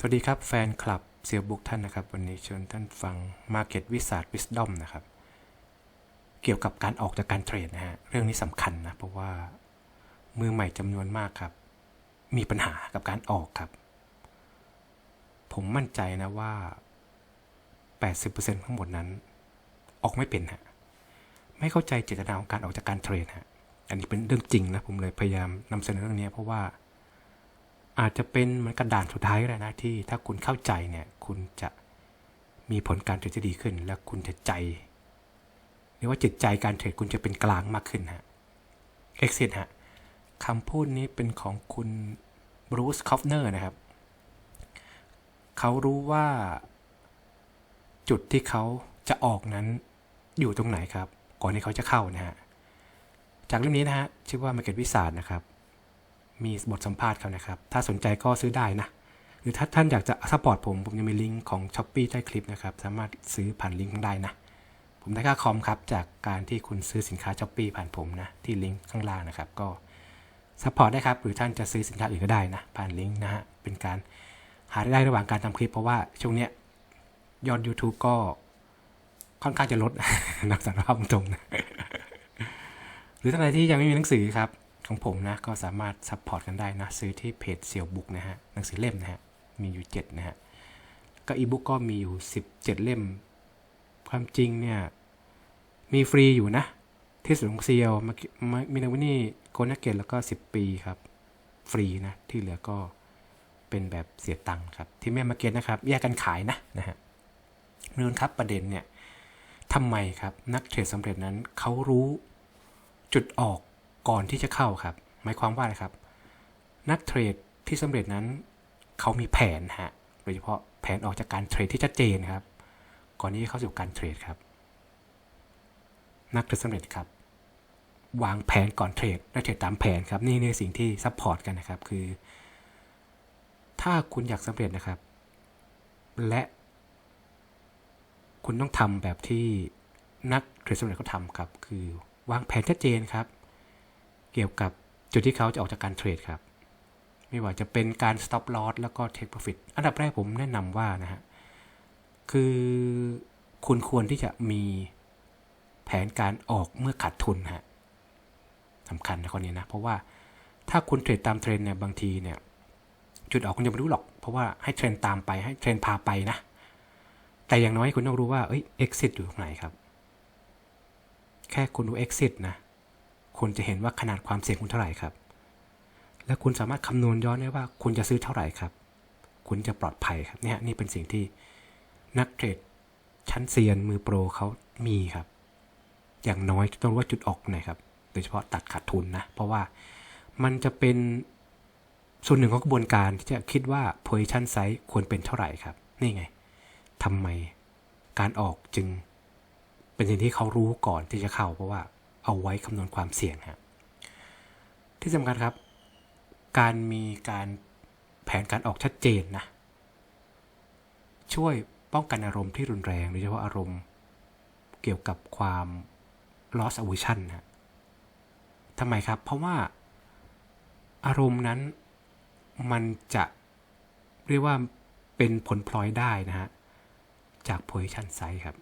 สวัสดีครับแฟนคลับเซียวบุ๊กท่านนะครับ วันนี้เชิญท่านฟัง Market w i z a r d Wisdom นะครับ เกี่ยวกับการออกจากการเทรดนะฮะเรื่องนี้สำคัญนะ เพราะว่ามือใหม่จำนวนมากครับ มีปัญหากับการออกครับ ผมมั่นใจนะว่า 80%ทั้งหมดนั้น ออกไม่เป็นฮะไม่เข้าใจเจตนาของการออกจากการเทรดฮะอันนี้เป็นเรื่องจริงนะ ผมเลยพยายามนำเสนอเรื่องนี้เพราะว่า อาจจะเป็นมือนกระดานสุดท้ายก็ได้นะที่ถ้าคุณเข้าใจเนี่ย คุณจะมีผลการเทรดที่ดีขึ้น และคุณจะใจเรียกว่าจิตใจการเทรดคุณจะเป็นกลางมากขึ้นฮะ exit ฮะคำพูดนี้เป็นของคุณบรูซคอฟเนอร์นะครับ เขารู้ว่าจุดที่เขาจะออกนั้นอยู่ตรงไหนครับ ก่อนที่เขาจะเข้านะฮะ จากเรื่องนี้นะฮะชื่อว่า Market Wizard นะครับ มีบทสัมภาษณ์เขานะครับ ถ้าสนใจก็ซื้อได้นะ หรือถ้าท่านอยากจะซัพพอร์ตผม ผมยังมีลิงก์ของ s h อ p e e ใต้คลิปนะครับ สามารถซื้อผ่านลิงก์ได้นะ ผมได้ค่าคอมครับ จากการที่คุณซื้อสินค้า s h อ p e e ผ่านผมนะ ที่ลิงก์ข้างล่างนะครับ ก็ซัพพอร์ตได้ครับ หรือท่านจะซื้อสินค้าอื่นก็ได้นะ ผ่านลิงก์นะฮะ เป็นการหารายได้ระหว่างการทำคลิป เพราะว่าช่วงเนี้ยยอด YouTube ก็ค่อนข้างจะลดนักสารภาพตรงนะ หรือท่านใดที่ยังไม่มีหนังสือครับ ของผมนะก็สามารถซัพพอร์ตกันได้นะ ซื้อที่เพจเซียวบุกนะฮะหนังสือเล่มนะฮะมีอยู่ 7 นะฮะ ก็อีบุ๊กก็มีอยู่ 17 เล่ม ความจริงเนี่ย มีฟรีอยู่นะ ที่สุดของเซียวมินาวินี่โกนักเกตแล้วก็ 10 ปีครับ ฟรีนะ ที่เหลือก็เป็นแบบเสียตังค์ครับ ที่แม่มาเก็ตนะครับ แยกกันขายนะนะฮะเรื่องครับประเด็นเนี่ยทำไมครับ นักเทรดสำเร็จนั้นเขารู้จุดออก ก่อนที่จะเข้าครับ หมายความว่าอะไรครับ นักเทรดที่สำเร็จนั้น เขามีแผนฮะโดยเฉพาะแผนออกจากการเทรดที่ชัดเจนครับ ก่อนที่จะเข้าสู่การเทรดครับ นักเทรดสำเร็จครับ วางแผนก่อนเทรดและเทรดตามแผนครับ นี่ในสิ่งที่ซัพพอร์ตกันนะครับ คือ ถ้าคุณอยากสำเร็จนะครับ และคุณต้องทำแบบที่นักเทรดสำเร็จเขาทำครับ คือวางแผนชัดเจนครับ เกี่ยวกับจุดที่เขาจะออกจากการเทรดครับ ไม่ว่าจะเป็นการ stop loss แล้วก็ take profit อันดับแรกผมแนะนำว่านะฮะ คือคุณควรที่จะมีแผนการออกเมื่อขาดทุนฮะสำคัญนะข้อนี้นะ เพราะว่าถ้าคุณเทรดตามเทรนเนี่ยบางทีเนี่ย จุดออกคุณยังไม่รู้หรอก เพราะว่าให้เทรนตามไปให้เทรนพาไปนะ แต่อย่างน้อยคุณต้องรู้ว่าเอ้ย exit อยู่ตรงไหนครับ แค่คุณดู exit นะ คุณจะเห็นว่าขนาดความเสี่ยงคุณเท่าไหร่ครับ และคุณสามารถคำนวณย้อนได้ว่าคุณจะซื้อเท่าไหร่ครับ คุณจะปลอดภัยครับเนี่ยนี่เป็นสิ่งที่นักเทรดชั้นเซียนมือโปรเขามีครับ อย่างน้อยต้องรู้ว่าจุดออกไหนครับ โดยเฉพาะตัดขาดทุนนะ เพราะว่ามันจะเป็นส่วนหนึ่งของกระบวนการที่จะคิดว่า position size ควรเป็นเท่าไหร่ครับ นี่ไงทำไมการออกจึง เป็นสิ่งที่เขารู้ก่อนที่จะเข้าเพราะว่า เอาไว้คำนวณความเสี่ยงฮะที่สำคัญครับ การมีการแผนการออกชัดเจนนะช่วยป้องกันอารมณ์ที่รุนแรงโดยเฉพาะอารมณ์เกี่ยวกับความ loss aversion นะทำไมครับ เพราะว่าอารมณ์นั้นมันจะเรียกว่าเป็นผลพลอยได้นะฮะ จาก position size ครับ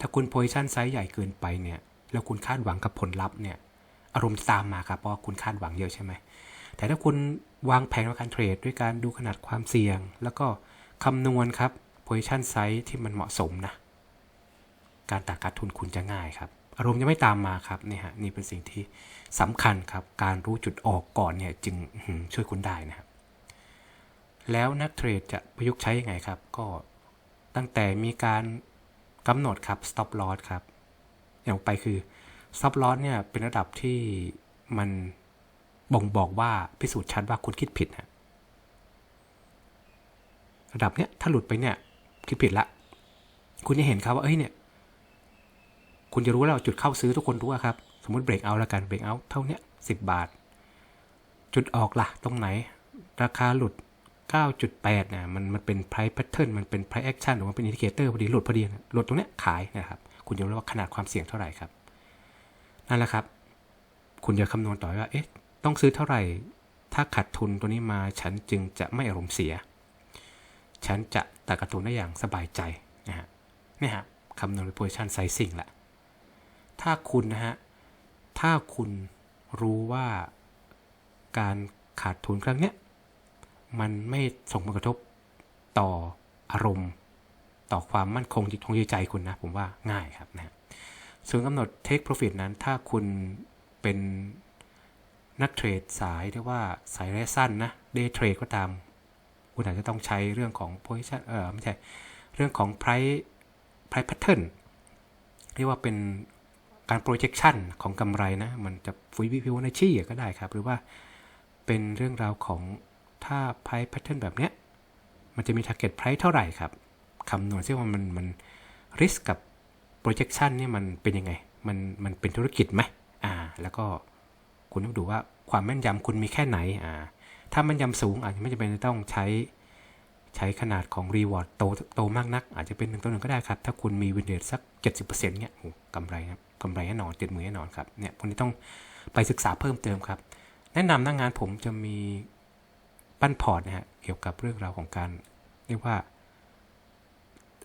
ถ้าคุณ position size ใหญ่เกินไปเนี่ย แล้วคุณคาดหวังกับผลลัพธ์เนี่ย อารมณ์จะตามมาครับเพราะคุณคาดหวังเยอะใช่ไหม แต่ถ้าคุณวางแผนการเทรดด้วยการดูขนาดความเสี่ยง แล้วก็คำนวณครับ position size ที่มันเหมาะสมนะ การตัดขาดทุนคุณจะง่ายครับ อารมณ์จะไม่ตามมาครับนี่ฮะนี่เป็นสิ่งที่สำคัญครับ การรู้จุดออกก่อนเนี่ยจึงช่วยคุณได้นะครับ แล้วนักเทรดจะประยุกต์ใช้ยังไงครับ ก็ตั้งแต่มีการกำหนดครับ stop loss ครับ อย่างไปคือ stop loss เนี่ยเป็นระดับที่มันบ่งบอกว่าพิสูจน์ชัดว่าคุณคิดผิดนะระดับเนี้ยถ้าหลุดไปเนี่ยคิดผิดละ คุณจะเห็นครับว่าเอ้ยเนี่ย คุณจะรู้แล้วจุดเข้าซื้อทุกคนรู้ครับ สมมติเบรกเอาแล้วกันเบรกเอาเท่าเนี้ยสิบาท จุดออกละ่ะ ตรงไหน ราคาหลุด 9.8นะมันมันเป็น price pattern มันเป็น price action หรือว่าเป็น indicator พอดีหลุดพอดีหลุดตรงเนี้ยขายนะครับ คุณจะรู้ว่าขนาดความเสี่ยงเท่าไหร่ครับ นั่นแหละครับ คุณจะคำนวณต่อว่า เอ๊ะ ต้องซื้อเท่าไหร่ ถ้าขาดทุนตัวนี้มา ฉันจึงจะไม่อารมณ์เสีย ฉันจะตัดกร์ตูนได้อย่างสบายใจนะฮะ นี่ฮะคำนวณ position sizing ละ ถ้าคุณนะฮะ ถ้าคุณรู้ว่าการขาดทุนครั้งเนี้ย มันไม่ส่งผลกระทบต่ออารมณ์ ต่อความมั่นคงจิตของใจคุณนะ ผมว่าง่ายครับนะฮะส่วนกำหนด take profit นั้น ถ้าคุณเป็นนักเทรดสายที่ว่าสายระยะสั้นนะ day trade ก็ตาม คุณอาจจะต้องใช้เรื่องของ position เออไม่ใช่เรื่องของ price price pattern เรียกว่าเป็นการ projection ของกำไรนะ มันจะฟุยวิวิวในชี่ก็ได้ครับ หรือว่าเป็นเรื่องราวของถ้า price pattern แบบเนี้ย มันจะมี target price เท่าไหร่ครับ คำนวณซิว่ามันมัน risk กับ projection เนี่ยมันเป็นยังไง มันมันเป็นธุรกิจไหมอ่า แล้วก็คุณต้องดูว่าความแม่นยำคุณมีแค่ไหนอ่าถ้าแม่นยำสูงอาจจะไม่จำเป็นจะต้องใช้ใช้ขนาดของ reward โตโตมากนัก อาจจะเป็นหนึ่งต่อหนึ่งก็ได้ครับ ถ้าคุณมี win rate สัก 70%เนี่ยโอ้กำไรครับกำไรแน่นอนเจ็ดหมื่นแน่นอนครับเนี่ยพวกนี้ต้องไปศึกษาเพิ่มเติมครับ แนะนำหน้างงานผมจะมีปั้นพอร์ตนะฮะเกี่ยวกับเรื่องราวของการเรียกว่า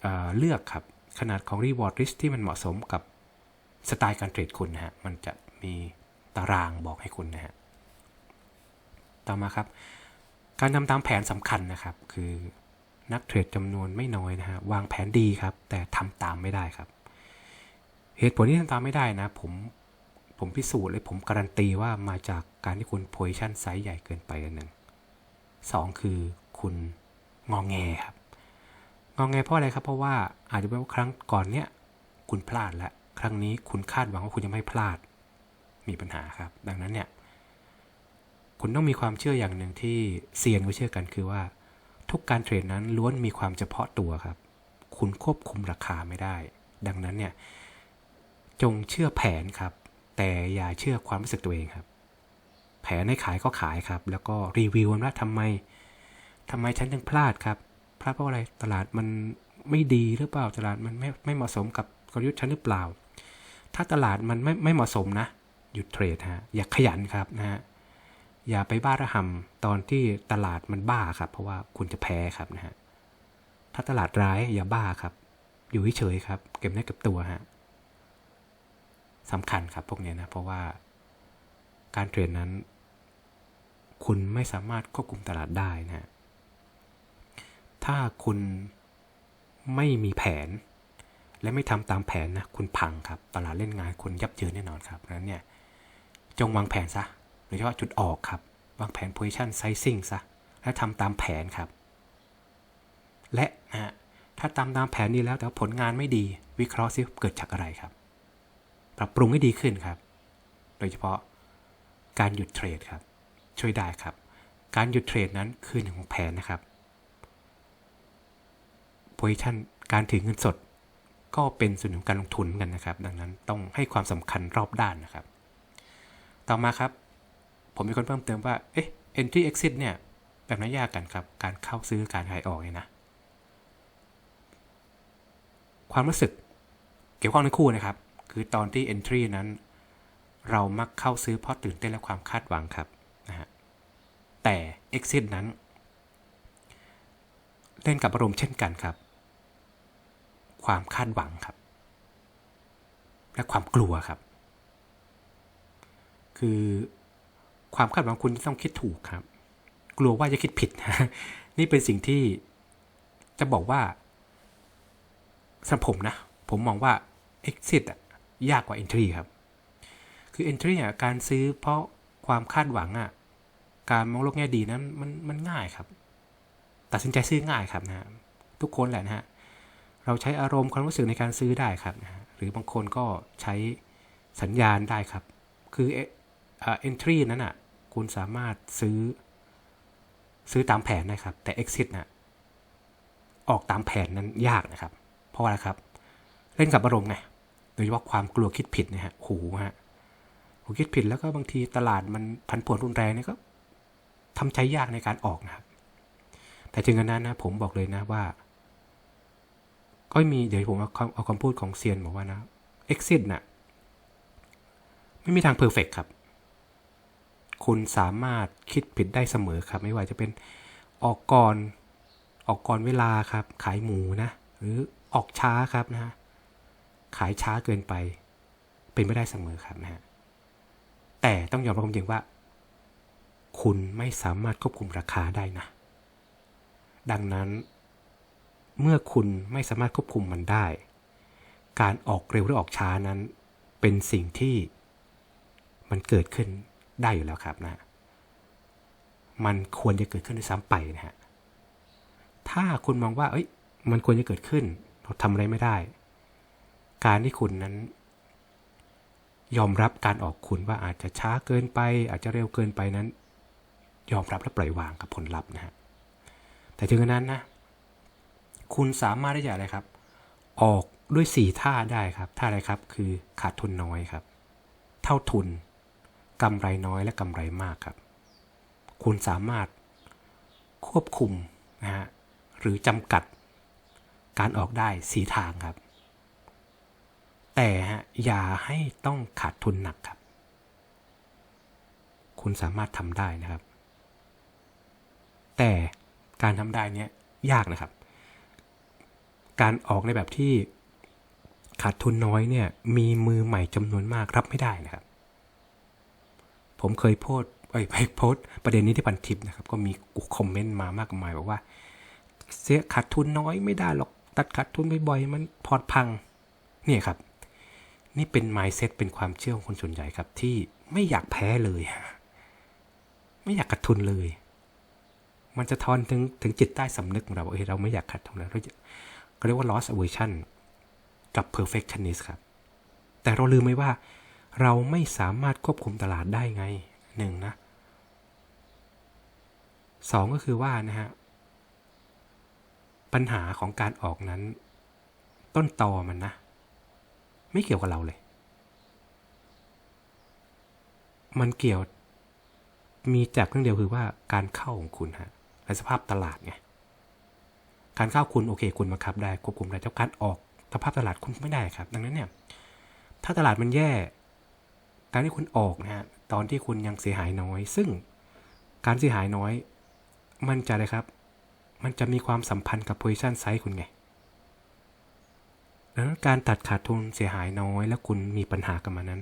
เเลือกครับ ขนาดของ reward risk ที่มันเหมาะสมกับสไตล์การเทรดคุณนะฮะ มันจะมีตารางบอกให้คุณนะฮะ ต่อมาครับ การทำตามแผนสำคัญนะครับ คือนักเทรดจำนวนไม่น้อยนะฮะ วางแผนดีครับ แต่ทำตามไม่ได้ครับ เหตุผลที่ทำตามไม่ได้นะ ผมผมพิสูจน์เลยผมการันตีว่ามาจากการที่คุณโพซิชันไซส์ใหญ่เกินไปอันหนึ่งสองคือคุณงองแงครับ งองแงเพราะอะไรครับ เพราะว่าอาจจะเป็นว่าครั้งก่อนเนี้ยคุณพลาดแล้วครั้งนี้คุณคาดหวังว่าคุณจะไม่พลาดมีปัญหาครับ ดังนั้นเนี่ย คุณต้องมีความเชื่ออย่างหนึ่งที่เซียนก็เชื่อกันคือว่า ทุกการเทรดนั้นล้วนมีความเฉพาะตัวครับ คุณควบคุมราคาไม่ได้ ดังนั้นเนี่ย จงเชื่อแผนครับ แต่อย่าเชื่อความรู้สึกตัวเองครับ แผนให้ขายก็ขายครับ แล้วก็รีวิวว่าทำไมทำไมฉันถึงพลาดครับ พลาดเพราะอะไรตลาดมันไม่ดีหรือเปล่าตลาดมันไม่ไม่เหมาะสมกับกลยุทธ์ฉันหรือเปล่า ถ้าตลาดมันไม่ไม่เหมาะสมนะหยุดเทรดฮะอย่าขยันครับนะฮะอย่าไปบ้าระหำตอนที่ตลาดมันบ้าครับ เพราะว่าคุณจะแพ้ครับนะฮะถ้าตลาดร้ายอย่าบ้าครับ อยู่เฉยๆครับ เก็บเนื้อเก็บตัวฮะสำคัญครับพวกนี้นะเพราะว่าการเทรดนั้น คุณไม่สามารถควบคุมตลาดได้นะฮะ ถ้าคุณไม่มีแผน และไม่ทำตามแผนนะคุณพังครับตลาดเล่นงานคุณยับเยินแน่นอนครับดังนั้นเนี่ยจงวางแผนซะโดยเฉพาะจุดออกครับ วางแผน position sizing ซะและทำตามแผนครับ และนะฮะถ้าตามตามแผนนี้แล้วแต่ผลงานไม่ดี วิเคราะห์ซิเกิดจากอะไรครับ ปรับปรุงให้ดีขึ้นครับ โดยเฉพาะการหยุดเทรดครับ ช่วยได้ครับ การหยุดเทรดนั้นคือหนึ่งของแผนนะครับ position การถือเงินสด ก็เป็นส่วนหนึ่งของการลงทุนกันนะครับ ดังนั้นต้องให้ความสำคัญรอบด้านนะครับ ต่อมาครับ ผมมีคนเพิ่มเติมว่าเอ๊ะ entry exit เนี่ยแบบนั้นยากกันครับ การเข้าซื้อการขายออกเนี่ยนะ ความรู้สึกเกี่ยวข้องทั้งคู่นะครับ คือตอนที่ entry นั้น เรามักเข้าซื้อเพราะตื่นเต้นและความคาดหวังครับนะฮะแต่ exit นั้น เล่นกับอารมณ์เช่นกันครับ ความคาดหวังครับ และความกลัวครับ คือความคาดหวังคุณต้องคิดถูกครับ กลัวว่าจะคิดผิด นี่เป็นสิ่งที่จะบอกว่าสำหรับผมนะ ผมมองว่า exit อะยากกว่า entry ครับ คือ entry อะการซื้อเพราะความคาดหวังอะการมองโลกแง่ดีนั้นมันมันง่ายครับ ตัดสินใจซื้อง่ายครับนะฮะทุกคนแหละนะฮะ เราใช้อารมณ์ความรู้สึกในการซื้อได้ครับ หรือบางคนก็ใช้สัญญาณได้ครับ คือเอ่อ entry นั้นอะคุณสามารถซื้อซื้อตามแผนนะครับ แต่ exit นะออกตามแผนนั้นยากนะครับ เพราะว่าอะไรครับ เล่นกับอารมณ์ไงโดยเฉพาะความกลัวคิดผิดนี่ยฮะโหูฮะผมคิดผิดแล้วก็บางทีตลาดมันพันผวนรุนแรงเนี่ยก็ทำใจยากในการออกนะครับ แต่ถึงกันนั้นนะผมบอกเลยนะว่า ก็มีเดี๋ยวผมเอาเอาคำพูดของเซียนบอกว่านะ exit น่ะไม่มีทางเพอร์เฟกครับ คุณสามารถคิดผิดได้เสมอครับ ไม่ว่าจะเป็นออกก่อนออกก่อนเวลาครับ ขายหมูนะ หรือออกช้าครับนะฮะขายช้าเกินไป เป็นไม่ได้เสมอครับนะฮะแต่ต้องยอมรับความจริงว่า คุณไม่สามารถควบคุมราคาได้นะ ดังนั้น เมื่อคุณไม่สามารถควบคุมมันได้ การออกเร็วหรือออกช้านั้น เป็นสิ่งที่มันเกิดขึ้นได้อยู่แล้วครับนะ มันควรจะเกิดขึ้นด้วยซ้ำไปนะฮะ ถ้าคุณมองว่า เอ้ย มันควรจะเกิดขึ้น เราทำอะไรไม่ได้ การที่คุณนั้น ยอมรับการออกคุณว่าอาจจะช้าเกินไป อาจจะเร็วเกินไปนั้น ยอมรับและปล่อยวางกับผลลัพธ์นะฮะ แต่ถึงกระนั้นนะ คุณสามารถที่จะอะไรครับ ออกด้วยสี่ท่าได้ครับท่าอะไรครับคือขาดทุนน้อยครับ เท่าทุนกำไรน้อยและกำไรมากครับ คุณสามารถควบคุมนะฮะหรือจำกัดการออกได้สีทางครับ แต่ฮะอย่าให้ต้องขาดทุนหนักครับ คุณสามารถทำได้นะครับ แต่การทำได้เนี้ยยากนะครับ การออกในแบบที่ขาดทุนน้อยเนี่ยมีมือใหม่จำนวนมากรับไม่ได้นะครับ ผมเคยโพสต์เอ้ยไปโพสประเด็นนี้ที่พันทิปนะครับ ก็มีคอมเมนต์มามากมายบอกว่า เสียขาดทุนน้อยไม่ได้หรอกตัดขาดทุนบ่อยๆมันพอร์ตพังเนี่ยครับ นี่เป็น mindset เป็นความเชื่อของคนส่วนใหญ่ครับ ที่ไม่อยากแพ้เลย ไม่อยากขาดทุนเลย มันจะทอนถึงถึงจิตใต้สำนึกของเราว่าเอ้ยเราไม่อยากขาดทุนแล้วเรา จะก็เรียกว่า loss aversion กับ perfectionist ครับ แต่เราลืมไหมว่า เราไม่สามารถควบคุมตลาดได้ไงหนึ่งนะสองก็คือว่านะฮะปัญหาของการออกนั้น ต้นตอมันนะ ไม่เกี่ยวกับเราเลย มันเกี่ยวมีจากเรื่องเดียวคือว่าการเข้าของคุณฮะในสภาพตลาดไง การเข้าคุณโอเค คุณบังคับได้ควบคุมได้แต่การออกสภาพตลาดคุณไม่ได้ครับ ดังนั้นเนี่ย ถ้าตลาดมันแย่ การที่คุณออกนะฮะตอนที่คุณยังเสียหายน้อย ซึ่งการเสียหายน้อย มันจะเลยครับ มันจะมีความสัมพันธ์กับ position size คุณไงดังนั้นการตัดขาดทุนเสียหายน้อย แล้วคุณมีปัญหากับมันนั้น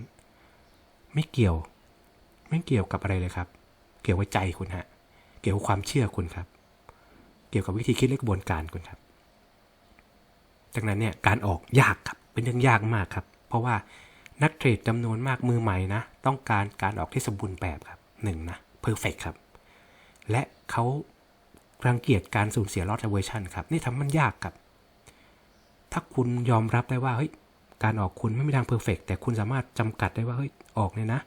ไม่เกี่ยว ไม่เกี่ยวกับอะไรเลยครับ เกี่ยวกับใจคุณฮะ เกี่ยวกับความเชื่อคุณครับ เกี่ยวกับวิธีคิดและกระบวนการคุณครับจากนั้นเนี่ยการออกยากครับเป็นเรื่องยากมากครับ เพราะว่านักเทรดจำนวนมากมือใหม่นะ ต้องการการออกที่สมบูรณ์แบบครับหนึ่งนะเพอร์เฟกครับ และเขารังเกียจการสูญเสียลอตเวอร์ชันครับ นี่ทำมันยากครับ ถ้าคุณยอมรับได้ว่าเฮ้ยการออกคุณไม่มีทางเพอร์เฟกแต่คุณสามารถจำกัดได้ว่าเฮ้ยออกเนี่ยนะ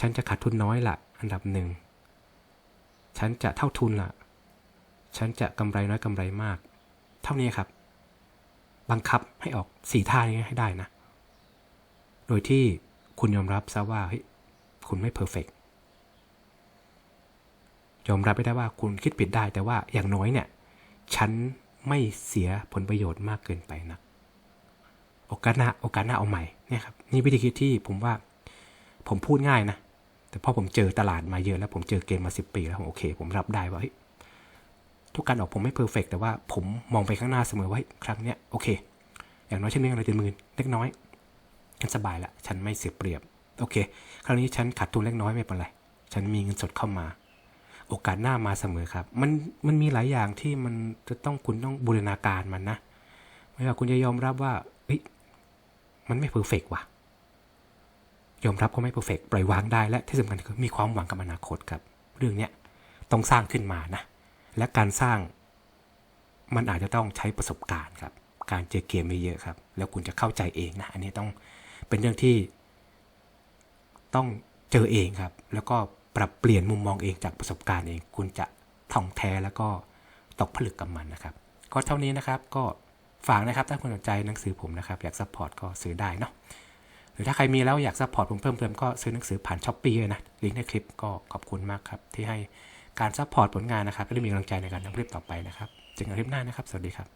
ฉันจะขาดทุนน้อยละอันดับหนึ่งฉันจะเท่าทุนละ ฉันจะกำไรน้อยกำไรมาก เท่านี้ครับ บังคับให้ออกสี่ท่านี้ให้ได้นะ โดยที่คุณยอมรับซะว่าเฮ้ยคุณไม่เพอร์เฟกยอมรับไม่ได้ว่าคุณคิดผิดได้แต่ว่าอย่างน้อยเนี่ย ฉันไม่เสียผลประโยชน์มากเกินไปนะโอกาสหน้าโอกาสหน้าเอาใหม่เนี่ยครับนี่วิธีคิดที่ผมว่าผมพูดง่ายนะ แต่พอผมเจอตลาดมาเยอะแล้วผมเจอเกมมาสิบปีแล้วผมโอเค ผมรับได้ว่าเฮ้ย ทุกการออกผมไม่เพอร์เฟกแต่ว่าผมมองไปข้างหน้าเสมอว่าครั้งเนี้ยโอเค อย่างน้อยฉันมีอะไรติดมือเล็กน้อยฉันสบายละฉันไม่เสียเปรียบ โอเค ครั้งนี้ฉันขาดทุนเล็กน้อยไม่เป็นไร ฉันมีเงินสดเข้ามา โอกาสหน้ามาเสมอครับ มันมันมีหลายอย่างที่มันจะต้องคุณต้องบูรณาการมันนะไม่ว่าคุณจะยอมรับว่าเฮ้ยมันไม่เพอร์เฟกว่ะยอมรับว่าไม่เพอร์เฟกปล่อยวางได้และที่สำคัญคือมีความหวังกับอนาคตครับ เรื่องเนี้ยต้องสร้างขึ้นมานะ และการสร้างมันอาจจะต้องใช้ประสบการณ์ครับ การเจอเกมเยอะครับ แล้วคุณจะเข้าใจเองนะ อันนี้ต้องเป็นเรื่องที่ ต้องเจอเองครับ แล้วก็ปรับเปลี่ยนมุมมองเองจากประสบการณ์เอง คุณจะท่องแท้แล้วก็ตกผลึกกับมันนะครับ ก็เท่านี้นะครับ ก็ฝากนะครับ ถ้าคุณสนใจหนังสือผมนะครับ อยากซัพพอร์ตก็ซื้อได้เนาะ หรือถ้าใครมีแล้วอยากซัพพอร์ตผมเพิ่มเติมก็ซื้อหนังสือผ่านช้อปปี้เลยนะ ลิงก์ในคลิปก็ขอบคุณมากครับที่ให้ การซัพพอร์ตผลงานนะครับและมีกำลังใจในการทำคลิปต่อไปนะครับเจอกันคลิปหน้านะครับ สวัสดีครับ